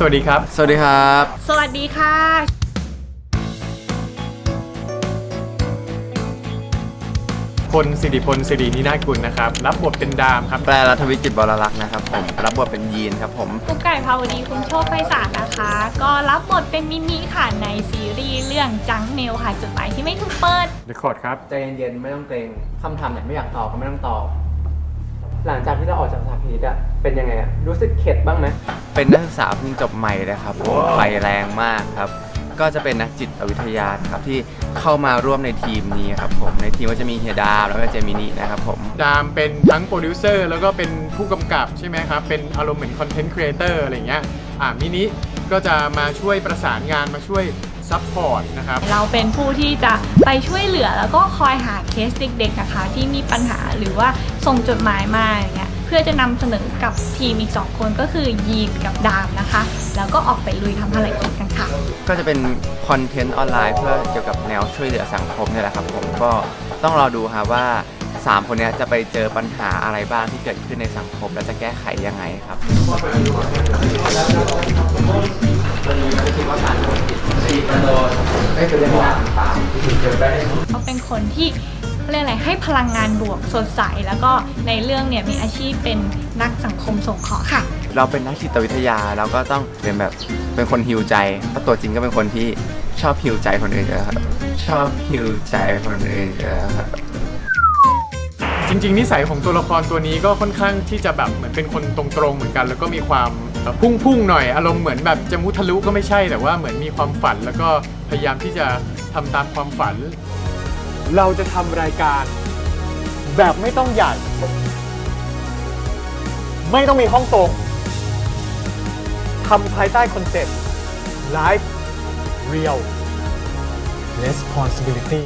สวัสดีครับ สวัสดีครับ สวัสดีค่ะ พลสิริพลสิรินินาถกุลนะครับ รับบทเป็นดามครับ แปลรัฐวิจิตรบรลักษ์นะครับผมรับบทเป็นยีนครับผม กุ๊กไก่ภาวดีคุณโชคไพศาลนะคะ ก็รับบทเป็นมินิค่ะในซีรีส์เรื่องจังเมลค่ะจดหมายที่ไม่ถูกเปิดเดคอร์ดครับ ใจเย็นๆ ไม่ต้องเกรงคำถามไหนไม่อยากตอบก็ไม่ต้องตอบ หลังจากที่เราออกจากสถาพินิษอะเป็นยังไงอะรู้สึกเข็ดบ้างไหมเป็นนักศึกษาเพิ่งจบใหม่เลยครับผมไฟแรงมากครับ ก็จะเป็นนักจิตวิทยาครับที่เข้ามาร่วมในทีมนี้ครับผมในทีมก็จะมีเฮียดาวแล้วก็เจมินีนะครับผม ดามเป็นทั้งโปรดิวเซอร์แล้วก็เป็นผู้กำกับใช่ไหมครับ เป็นอารมณ์เหมือนคอนเทนต์ครีเอเตอร์อะไรเงี้ย อ่ามินิ ก็จะมาช่วยประสานงานมาช่วยซัพพอร์ตนะครับ เราเป็นผู้ที่จะไปช่วยเหลือแล้วก็คอยหาเคสเด็กๆนะคะ ที่มีปัญหาหรือว่าส่งจดหมายมาอย่างเงี้ยเพื่อจะนำเสนอกับทีมอีกสองคนก็คือยีนกับดามนะคะ แล้วก็ออกไปลุยทำภารกิจกันค่ะ ก็จะเป็นคอนเทนต์ออนไลน์เพื่อเกี่ยวกับแนวช่วยเหลือสังคมเนี่ยแหละครับผมก็ต้องรอดูครับว่า สามคนเนี้ยจะไปเจอปัญหาอะไรบ้างที่เกิดขึ้นในสังคม และจะแก้ไขยังไงครับเขาเป็นคนที่เรียกอะไรให้พลังงานบวกสดใส แล้วก็ในเรื่องเนี่ยมีอาชีพเป็นนักสังคมสงเคราะห์ค่ะ เราเป็นนักจิตวิทยาเราก็ต้องเป็นแบบเป็นคนฮิวใจเพราะตัวจริงก็เป็นคนที่ชอบฮิวใจคนอื่นอยู่แล้วครับชอบฮิวใจคนอื่นอยู่แล้วครับ จริงๆนิสัยของตัวละครตัวนี้ก็ค่อนข้างที่จะแบบเหมือนเป็นคนตรงๆเหมือนกัน แล้วก็มีความพุ่งๆหน่อยอารมณ์เหมือนแบบจะมุทะลุก็ไม่ใช่แต่ว่าเหมือนมีความฝัน แล้วก็พยายามที่จะทำตามความฝัน เราจะทำรายการ แบบไม่ต้องใหญ่ ไม่ต้องมีห้องตรงทำภายใต้คอนเซ็ปต์ Life Real Responsibility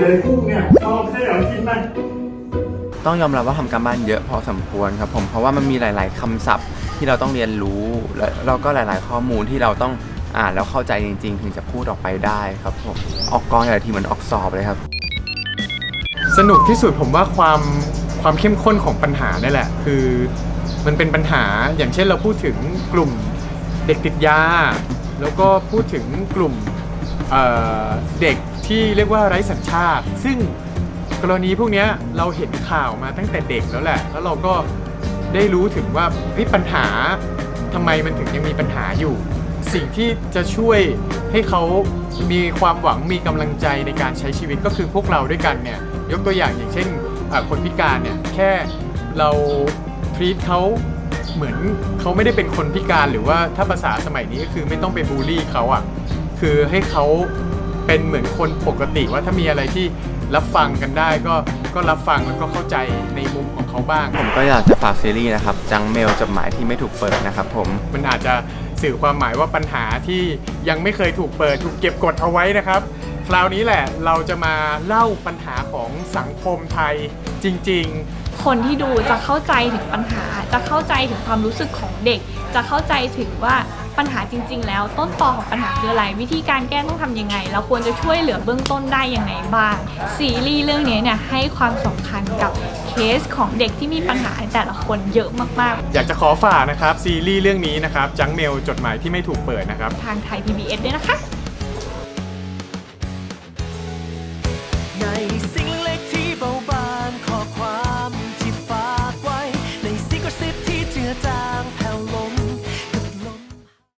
เลยกินเลยกุ้งเนี่ยชอบใช่เหรอกินไหมต้องยอมรับว่าทำการบ้านเยอะพอสมควรครับผมเพราะว่ามันมีหลาย ๆคำศัพท์ที่เราต้องเรียนรู้และเราก็หลาย ๆ ข้อมูลที่เราต้องอ่านแล้วเข้าใจจริง ๆ ถึงจะพูดออกไปได้ครับผมออกกองอย่างทีเหมือนออกสอบเลยครับ สนุกที่สุดผมว่าความความเข้มข้นของปัญหานี่แหละ คือมันเป็นปัญหาอย่างเช่นเราพูดถึงกลุ่มเด็กติดยา แล้วก็พูดถึงกลุ่ม เอ่อเด็กที่เรียกว่าไร้สัญชาติ ซึ่งกรณีพวกเนี้ยเราเห็นข่าวมาตั้งแต่เด็กแล้วแหละ แล้วเราก็ได้รู้ถึงว่าเฮ้ยปัญหาทำไมมันถึงยังมีปัญหาอยู่ สิ่งที่จะช่วยให้เขามีความหวังมีกำลังใจในการใช้ชีวิตก็คือพวกเราด้วยกันเนี่ยยกตัวอย่างอย่างเช่นอะคนพิการเนี่ยแค่เราทรีตเขาเหมือนเขาไม่ได้เป็นคนพิการหรือว่าถ้าภาษาสมัยนี้ก็คือไม่ต้องไปบูลลี่เขาอะ คือให้เขาเป็นเหมือนคนปกติว่าถ้ามีอะไรที่รับฟังกันได้ก็ก็รับฟังแล้วก็เข้าใจในมุมของเขาบ้าง ผมก็อยากจะฝากซีรีส์นะครับ จังเมลจดหมายที่ไม่ถูกเปิดนะครับผมมันอาจจะสื่อความหมายว่าปัญหาที่ยังไม่เคยถูกเปิดถูกเก็บกดเอาไว้นะครับ คราวนี้แหละเราจะมาเล่าปัญหาของสังคมไทยจริงคนที่ดูจะเข้าใจถึงปัญหา จะเข้าใจถึงความรู้สึกของเด็ก จะเข้าใจถึงว่า ปัญหาจริง ๆ แล้วต้นตอของปัญหาคืออะไร วิธีการแก้ต้องทำยังไง เราควรจะช่วยเหลือเบื้องต้นได้ยังไงบ้าง ซีรีส์เรื่องนี้เนี่ยให้ความสำคัญกับเคสของเด็กที่มีปัญหาแต่ละคนเยอะมากๆ อยากจะขอฝากนะครับ ซีรีส์เรื่องนี้นะครับจังเมลจดหมายที่ไม่ถูกเปิดนะครับๆทางไทย PBS ด้วยนะคะในเส